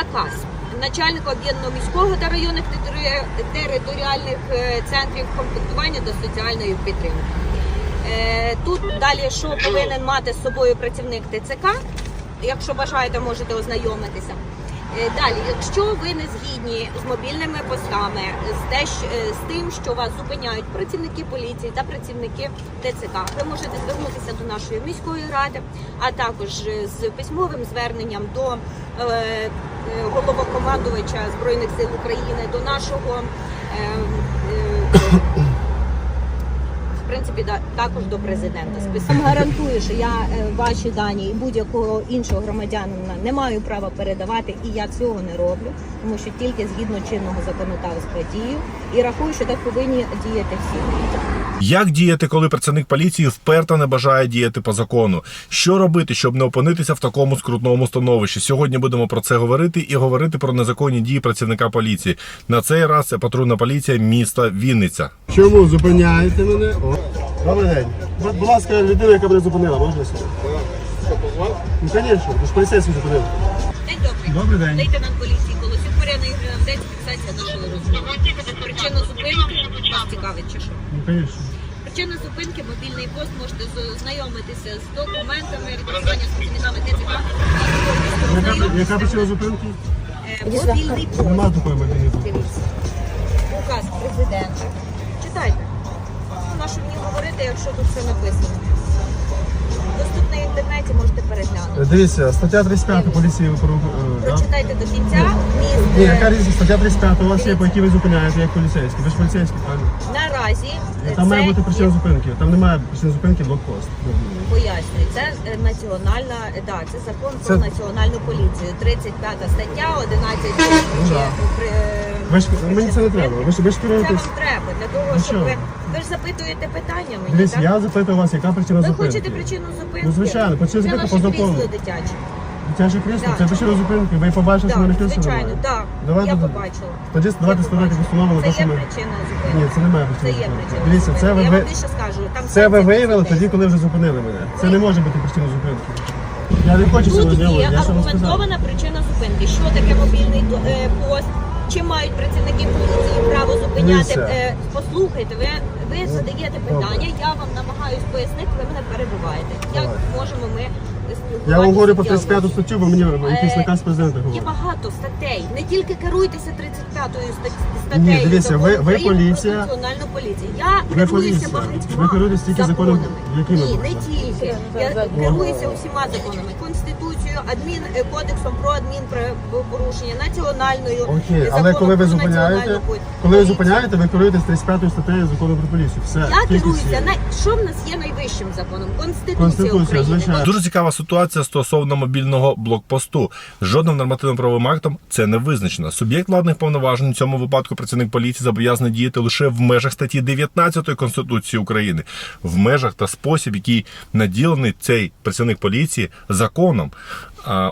наказ начальника об'єднаного міського та районних територіальних е, центрів комплектування до соціальної підтримки. Е, Тут далі, що повинен мати з собою працівник ТЦК, якщо бажаєте, можете ознайомитися. Е, Далі, якщо ви не згідні з мобільними постами, з, те, е, з тим, що вас зупиняють працівники поліції та працівники ТЦК, ви можете звернутися до нашої міської ради, а також е, з письмовим зверненням до е, головокомандувача Збройних сил України, до нашого. е, е, принципі, да, також до президента. Списав гарантую, що я е, ваші дані і будь-якого іншого громадянина не маю права передавати, і я цього не роблю, тому що тільки згідно чинного законодавства дію і рахую, що так повинні діяти всі. Як діяти, коли працівник поліції вперто не бажає діяти по закону? Що робити, щоб не опинитися в такому скрутному становищі? Сьогодні будемо про це говорити і говорити про незаконні дії працівника поліції. На цей раз це патрульна поліція міста Вінниця. Чому зупиняєте мене? О. Добрий день. Будь ласка, людина, яка мене зупинила, можна сюди? Ну, звісно, ви ж поліцейський зупинив. День добрий. Добрий день. Лейтенант поліції Колосюк Мар'яна Ігорівна, день фіксація нашої розмови. Причина зупинки вас цікавить чи що? Ну, звісно. Причина зупинки мобільний пост можете з- знайомитися з документами, відпрацювання з працівниками ТЦК. Яка, яка причина зупинки? Е, Мобільний пост. Нема такої мобільної. Дивіться. Указ президента. Читайте. Говорити, якщо тут все написано. Доступно в інтернеті, можете переглянути. Дивіться, стаття 35 поліції е? Прочитайте до кінця. Міст Ні, е, яка різниця? Стаття 35 у вас є, по якій ви зупиняєте як поліцейський. Ви ж поліцейський, правильно? наразі е, Там має бути причина зупинки. Там немає причини зупинки блокпост. Пояснюю, це е, національна, е, да, це закон про Це- національну поліцію. 35 стаття, 11 Ну, да. Ви ж мені це не треба. Ви ж ви ж Це керуєтесь. вам треба для того, Ну, щоб що? ви, ви ж запитуєте питання мені, Дивіться, так? я запитую вас, яка причина Ви зупинки. хочете причину зупинки? Ну, звичайно, причина Це зупинки наше по закону. крісло дитяче. Дитяче крісло, Да. це причина зупинки. Ви побачили, що в мене крісло звичайно, немає? так. Давайте Я до- побачила. Тоді давайте Я постанову на те, Це що є ми... причина зупинки. Ні, це немає Це причини є зупинки. причина Дивіться, це ви. Я ви... вам більше скажу. Там Це ви 30 виявили людей. тоді, коли вже зупинили мене. Це не може бути причиною зупинки. Я не хочу цього Тут є я ж вам сказав. аргументована причина зупинки. Що таке мобільний до- е, пост? Чи мають працівники поліції право зупиняти? Е, Послухайте, ви, ви задаєте питання, я вам намагаюсь пояснити, ви мене перебуваєте. Як можемо ми? Я вам говорю в 35 діалозі? статтю, бо мені якийсь Е, наказ президента Є багато статей. Не тільки керуйтеся 35-ю стат- статтею. Ні, дивіться, ви- Закону ви України поліція. про національну поліцію. Я Ви керуюся поліція. багатьма Ви керуєтесь тільки законом, законами. якими Ні, не тільки. Я керуюся усіма законами. Конституцією, адмін е, кодексом про адмінпорушення, національною. Окей, законом але коли ви про зупиняєте, національну полі- коли ви поліцію. зупиняєте, ви керуєтесь 35 статтею закону про поліцію. Все, Я тільки керуюся на що в нас є найвищим законом? Конституція, Конституція, України. звичайно. Дуже цікава ситуація стосовно мобільного блокпосту. Жодним нормативним правовим актом це не визначено. Суб'єкт владних повноважень у цьому випадку працівник поліції зобов'язаний діяти лише в межах статті 19 Конституції України, в межах та спосіб, який наділений цей працівник поліції законом.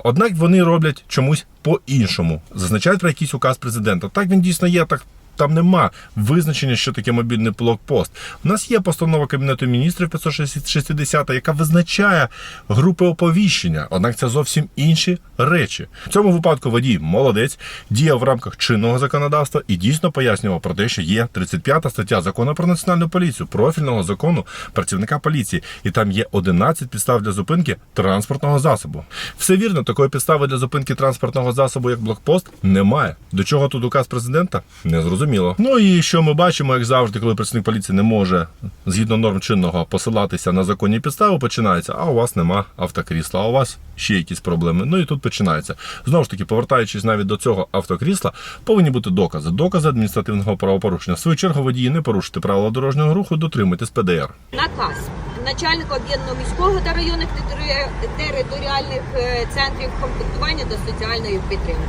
Однак вони роблять чомусь по-іншому, зазначають про якийсь указ президента. Так він дійсно є, так там нема визначення, що таке мобільний блокпост. У нас є постанова Кабінету міністрів 560, яка визначає групи оповіщення, однак це зовсім інші речі. В цьому випадку водій молодець діяв в рамках чинного законодавства і дійсно пояснював про те, що є 35 стаття закону про національну поліцію, профільного закону працівника поліції, і там є 11 підстав для зупинки транспортного засобу. Все вірно, такої підстави для зупинки транспортного засобу, як блокпост, немає. До чого тут указ президента? Не зрозуміло. Ну і що ми бачимо, як завжди, коли працівник поліції не може згідно норм чинного посилатися на законні підстави, починається. А у вас нема автокрісла, а у вас ще якісь проблеми. Ну і тут починається. Знову ж таки, повертаючись навіть до цього автокрісла, повинні бути докази. Докази адміністративного правопорушення. В свою чергу водії не порушити правила дорожнього руху, дотримуйтесь ПДР. наказ начальника об'єднаного міського та районних тери- територіальних е, центрів комплектування та соціальної підтримки.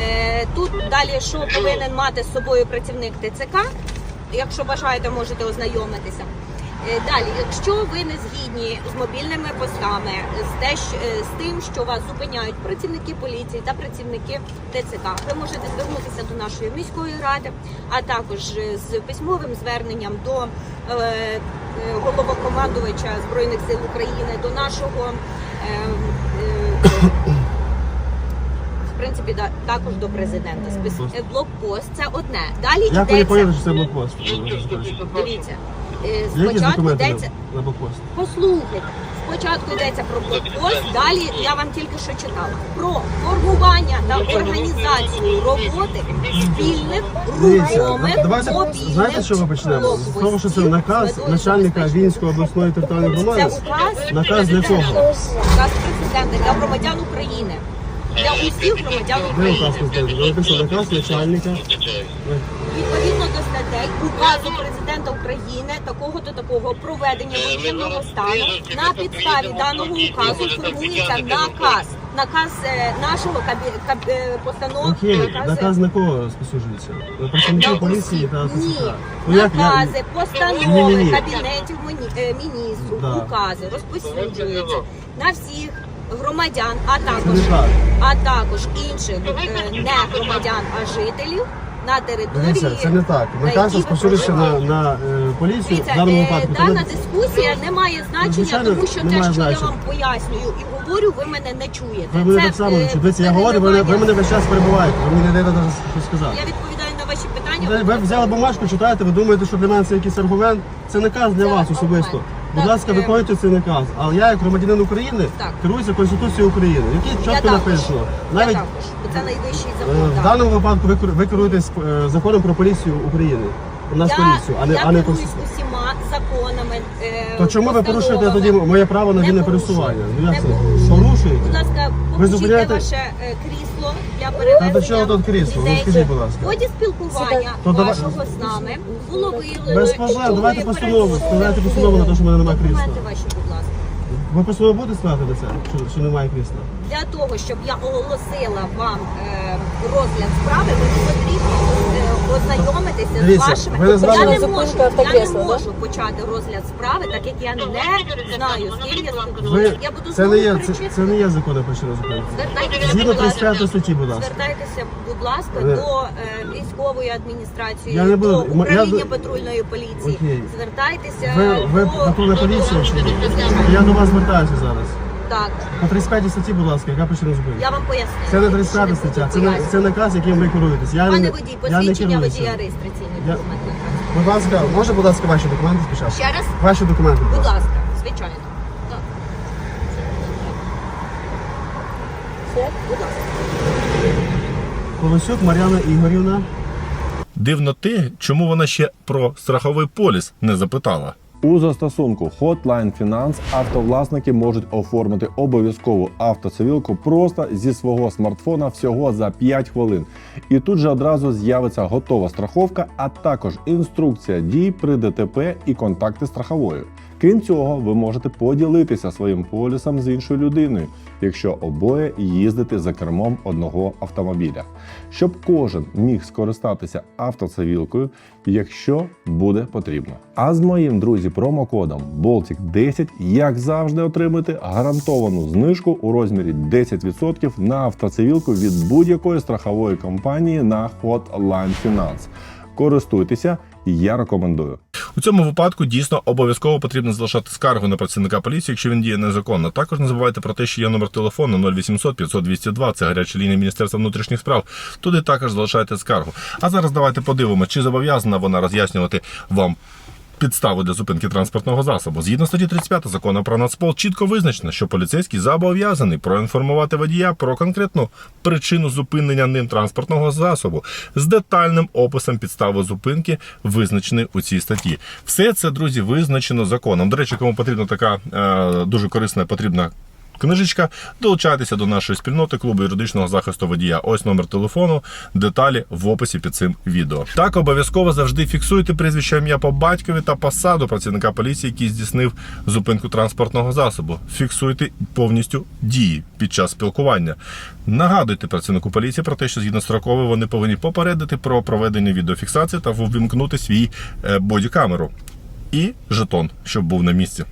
Е, Тут далі, що повинен мати з собою працівник ТЦК, якщо бажаєте, можете ознайомитися. Е, Далі, якщо ви не згідні з мобільними постами, з, те, е, з тим, що вас зупиняють працівники поліції та працівники ТЦК, ви можете звернутися до нашої міської ради, а також е, з письмовим зверненням до е, е, головокомандувача Збройних сил України, до нашого. е, е, в принципі, да- також до президента. Спис- е, Блокпост це одне. Далі Як ви не поняли, що це блокпост? Дивіться, е, спочатку документи йдеться. на- на блокпост? Послухайте, спочатку йдеться про блокпост, далі я вам тільки що читала про формування та організацію роботи спільних Дивіться, рухомих давайте, мобільних знаєте, що ми почнемо? З того, що це блокпостів наказ метою начальника забезпечення. Вінської обласної територіальної Це громади. указ Наказ для кого? Указ президента для громадян України. Для усіх громадян України. наказ начальника. Відповідно до статей указу президента України такого-то такого проведення воєнного стану на підставі даного указу формується наказ. Наказ е, нашого кабі... каб... е, постанов Окей, наказ на кого спосуджується? На працівників поліції та. Ні. Ну, я- накази, постанови кабінетів міні- е, міністрів, Да. укази розпосюджуються на всіх громадян, а також а також інших е, не громадян, а жителів на території. Дивіться, це не так. на Наказ якій ви розпосюджується на, проживаєте. на е, поліцію. Дивіться, В даному е, випадку. дана дискусія не має значення, Звичайно, тому що те, немає що я значення. вам пояснюю і говорю, ви мене не чуєте. Ви мене Це, так само е, не чуєте. Дивіться, я говорю, ви, мене- ви мене весь час перебуваєте. Ви мені не даєте навіть щось сказати. Я відповідаю на ваші питання. Ви, ви взяли бумажку, читаєте, ви думаєте, що для мене це якийсь аргумент. Це наказ для Це вас особисто. аргумент. Будь ласка, е, виконуйте цей наказ. Але я, як громадянин України, Так. керуюся Конституцією України, в якій Я чітко також. написано. Я Навіть також. Бо Це найвищий е, закон. в так. даному випадку ви, ви керуєтесь е, законом про поліцію України. У нас поліцію, а не, я а не керуюсь усіма законами. е, То чому ви порушуєте постановами. тоді моє право на Не вільне порушую. пересування? Ну як Не це? порушую. Порушуєте? Будь ласка, покажіть зупиняєте- ваше е, крісло для перевезення. Та до чого тут крісло? Ну, скажіть, будь ласка. В ході спілкування То давай- вашого з нами було виявлено, Без що ви давайте постанову. Складайте постанову на те, що в мене немає крісла. Документи ваші, будь ласка. Ви постанову будете на це, що, що немає крісла? Для того, щоб я оголосила вам е, розгляд справи, мені потрібно ознайомитися Дивіться, з вашими. ви назвали- Я не Зупинка можу, я не автокресла, да? можу почати розгляд справи, так як я не знаю, з ким я Ви, спілкуюся. Я буду це, не є, це, це не є законна причина зупинки. Звертайтеся, Згідно будь ласка. 35 статті, будь ласка. Звертайтеся, будь ласка, Ви- до е, військової адміністрації, Я не буду- до м- я управління патрульної поліції. Окей. Звертайтеся Ви, ви до патрульна поліція чи ні? Я до вас звертаюся зараз. Так. По 35 статті, будь ласка, яка причина зупинки? Я вам поясню. Це не 35 стаття, це, не, це наказ, яким ви керуєтесь. Я Пане не, водій, я не посвідчення керуюся. водія реєстраційний Я- документ наказ. Будь ласка, може, будь ласка, ваші документи спочатку? Ще раз, Ваші документи, будь будь ласка. ласка, звичайно. Так. Все? Будь ласка. Колосюк Мар'яна Ігорівна. Дивно те, чому вона ще про страховий поліс не запитала. У застосунку Hotline Finance автовласники можуть оформити обов'язкову автоцивілку просто зі свого смартфона всього за 5 хвилин. І тут же одразу з'явиться готова страховка, а також інструкція дій при ДТП і контакти страхової. Крім цього, ви можете поділитися своїм полісом з іншою людиною, якщо обоє їздите за кермом одного автомобіля, щоб кожен міг скористатися автоцивілкою, якщо буде потрібно. А з моїм друзі промокодом Baltic 10 як завжди отримаєте гарантовану знижку у розмірі 10% на автоцивілку від будь-якої страхової компанії на Hotline Finance. Користуйтеся, я рекомендую. У цьому випадку дійсно обов'язково потрібно залишати скаргу на працівника поліції, якщо він діє незаконно. Також не забувайте про те, що є номер телефону 0800 500 202, це гаряча лінія Міністерства внутрішніх справ. Туди також залишайте скаргу. А зараз давайте подивимося, чи зобов'язана вона роз'яснювати вам. Підстави для зупинки транспортного засобу згідно статті 35 закону про Нацпол чітко визначено, що поліцейський зобов'язаний проінформувати водія про конкретну причину зупинення ним транспортного засобу з детальним описом підстави зупинки, визначеної у цій статті. Все це, друзі, визначено законом. До речі, кому потрібна така е, дуже корисна потрібна. Книжечка, долучайтеся до нашої спільноти клубу юридичного захисту водія. Ось номер телефону, деталі в описі під цим відео. Так обов'язково завжди фіксуйте прізвище ім'я по батькові та посаду працівника поліції, який здійснив зупинку транспортного засобу. Фіксуйте повністю дії під час спілкування. Нагадуйте працівнику поліції про те, що згідно строково вони повинні попередити про проведення відеофіксації та ввімкнути свій е, бодікамеру і жетон, щоб був на місці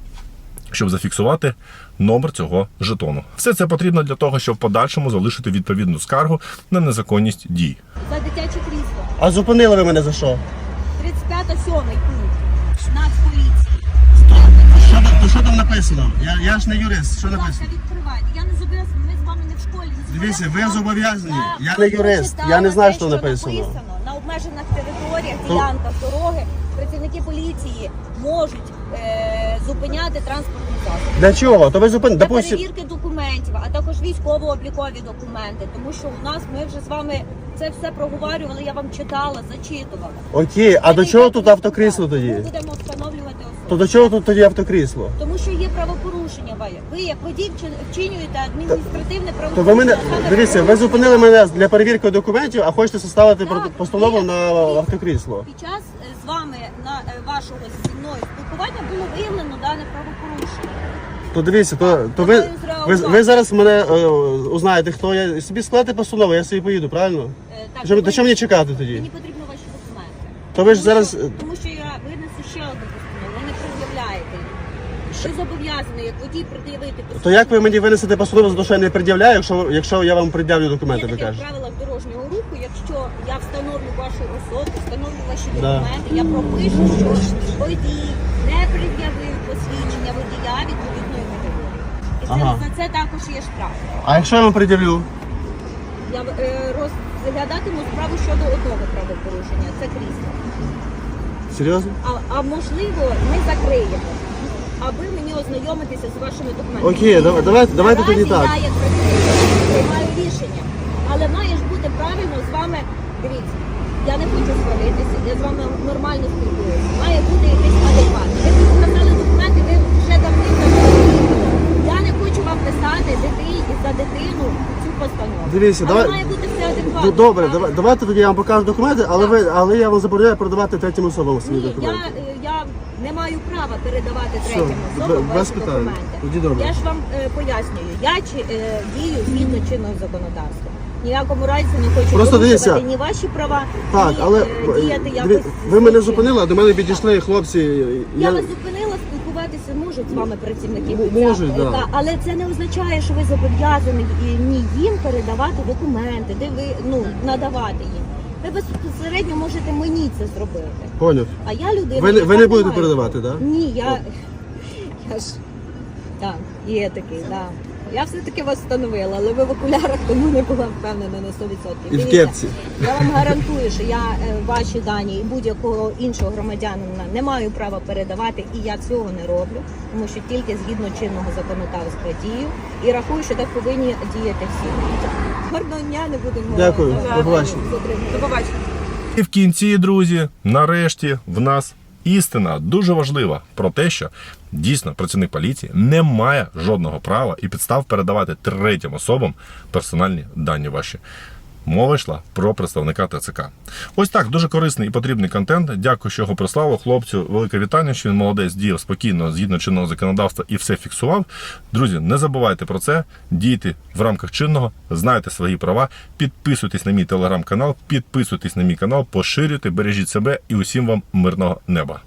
щоб зафіксувати номер цього жетону. Все це потрібно для того, щоб в подальшому залишити відповідну скаргу на незаконність дій. За дитяче крісло. А зупинили ви мене за що? 35 сьомий пункт. Нацполіції. Що там, що там написано? Я, я ж не юрист, що написано? відкривайте. Я не зобов'язана, ми з вами не в поліс. Дивіться, ви зобов'язані. Так, Я не юрист, я не знаю, те, що написано. На обмежених територіях, То- ділянках дороги працівники поліції можуть е, зупиняти транспортні засоби. Для чого? То ви зупин... Для Допустим, перевірки документів, а також військово-облікові документи, тому що у нас ми вже з вами це все проговорювали. Я вам читала, зачитувала. окей, а до чого тут автокрісло тоді? Ми будемо встановлювати особу. То до чого тут тоді автокрісло? Тому що є правопорушення, ви, ви як водій вчи- вчинюєте адміністративне То правопорушення. ви мене саме дивіться, ви зупинили мене для перевірки документів, а хочете составити Так, проти- постанову на автокрісло. Під час з вами на е, вашого зі мною спілкування було виявлено дане правопорушення. То дивіться, то, то ви, ви, ви зараз мене е, узнаєте, хто я. Собі складати постанову, я собі поїду, правильно? Е, так, Що, ви- до чого мені чекати тоді? Мені потрібно ваші документи. То ви ж Тому зараз. що- тому що я винесу ще одну постанову, ви не пред'являєте її. Ви зобов'язані, як водій, пред'явити То як ви мені винесете постанову за те, що я не пред'являю, якщо, якщо я вам пред'явлю документи, Є ви таке в кажете? правилах дорожнього руху, якщо я встановлю вашу особу, встановлю ваші Да. документи, я пропишу, що водій не пред'явив посвідчення водія відповідної категорії. І це, Ага. за це також є штраф. А якщо я вам пред'явлю? Я е, розглядатиму справу щодо одного правопорушення, це крісло. Серйозно? А, а можливо, ми закриємо, аби мені ознайомитися з вашими документами. Окей, дав- давайте- давайте Наразі тоді так. Я як працівник приймаю рішення, але має ж бути правильно з вами. Дивіться, я не хочу сваритися, я з вами нормально спілкуюся. Має бути якийсь адекват. Ви показали документи, ви вже давним Я не хочу вам писати дитині за дитину цю постанову. Дивіться, але давай- має бути все Ну, адекватно. Добре, правильно? давай, давайте тоді я вам покажу документи, але ви але я вам забороняю продавати третім особам свої Ні, я, документи. е, я не маю права передавати третім особам ваші документи. Я ж вам е, пояснюю, я чи, е, дію згідно чинного законодавства. Ніякому разі не хочу Просто порушувати дивіться. ні ваші права, Так, ні але е, діяти якось. ви мене зупинили, а до мене підійшли хлопці. Я вас зупинила, спілкуватися можуть з вами працівники. М- можуть, да. та- Але це не означає, що ви зобов'язані і ні їм передавати документи, де ви ну надавати їм. Ви безпосередньо можете мені це зробити. Поняв. А я людина. Ви ви не будете має- передавати, да? Ні, я. Я ж. Так, є такий, так. Я все-таки вас встановила, але ви в окулярах, тому не була впевнена на 100%. І в кепці. Я вам гарантую, що я е, ваші дані і будь-якого іншого громадянина не маю права передавати, і я цього не роблю, тому що тільки згідно чинного законодавства дію. І рахую, що так повинні діяти всі. Гарного дня не будемо. Дякую. До побачення. До побачення. І в кінці, друзі, нарешті в нас істина дуже важлива про те, що дійсно працівник поліції не має жодного права і підстав передавати третім особам персональні дані ваші. Мова йшла про представника ТЦК. Ось так, дуже корисний і потрібний контент. Дякую, що його прислало. Хлопцю, велике вітання, що він молодець, діяв спокійно, згідно чинного законодавства і все фіксував. Друзі, не забувайте про це, дійте в рамках чинного, знайте свої права, підписуйтесь на мій телеграм-канал, підписуйтесь на мій канал, поширюйте, бережіть себе і усім вам мирного неба.